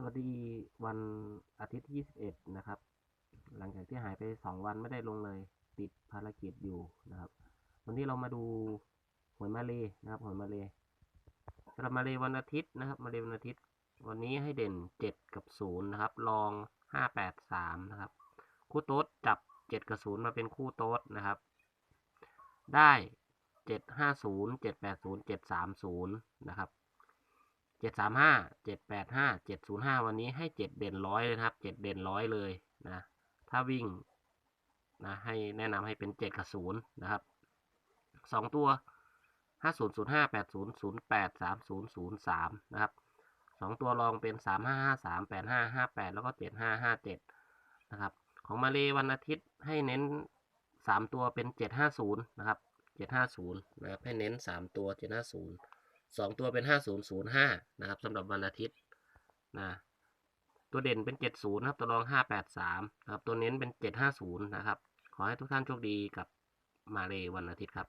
สวัสดีวันอาทิตย์ที่ 21 นะครับ หลังจากที่หายไป 2 วันไม่ได้ลงเลย ติดภารกิจอยู่นะครับ วันนี้เรามาดูหวยมาเลนะครับหวยมาเลสำหรับมาเลวันอาทิตย์นะครับมาเลวันอาทิตย์ วันนี้ให้เด่น 7 กับ 0 นะครับ ลอง 583 นะครับ คู่โต๊ดจับ 7 กับ 0 มาเป็นคู่โต๊ดนะครับ ได้ 750 780 730 นะครับ เจ็ดสามห้าเจ็ดแปดห้าเจ็ดศูนย์ห้าวันนี้ให้เจ็ดเด่นร้อยเลยครับเจ็ดเด่นร้อยเลยนะถ้าวิ่งนะให้แนะนำให้เป็นเจ็ดกับศูนย์นะครับสองตัวห้าศูนย์ศูนย์ห้าแปดศูนย์ศูนย์แปดสามศูนย์ศูนย์สามนะครับสองตัวรองเป็นสามห้าห้าสามแปดห้าห้าแปดแล้วก็เจ็ดห้าห้าเจ็ดนะครับของมาเลวันอาทิตย์ให้เน้นสามตัวเป็นเจ็ดห้าศูนย์นะครับเจ็ดห้าศูนย์นะครับให้เน้นสามตัวเจ็ดห้าศูนย์ สองตัวเป็นห้าศูนย์ศูนย์ห้านะครับสำหรับวันอาทิตย์นะตัวเด่นเป็นเจ็ดศูนย์ครับตัวรองห้าแปดสามนะครับตัวเน้นเป็นเจ็ดห้าศูนย์นะครับ ขอให้ทุกท่านโชคดีกับมาเลวันอาทิตย์ครับ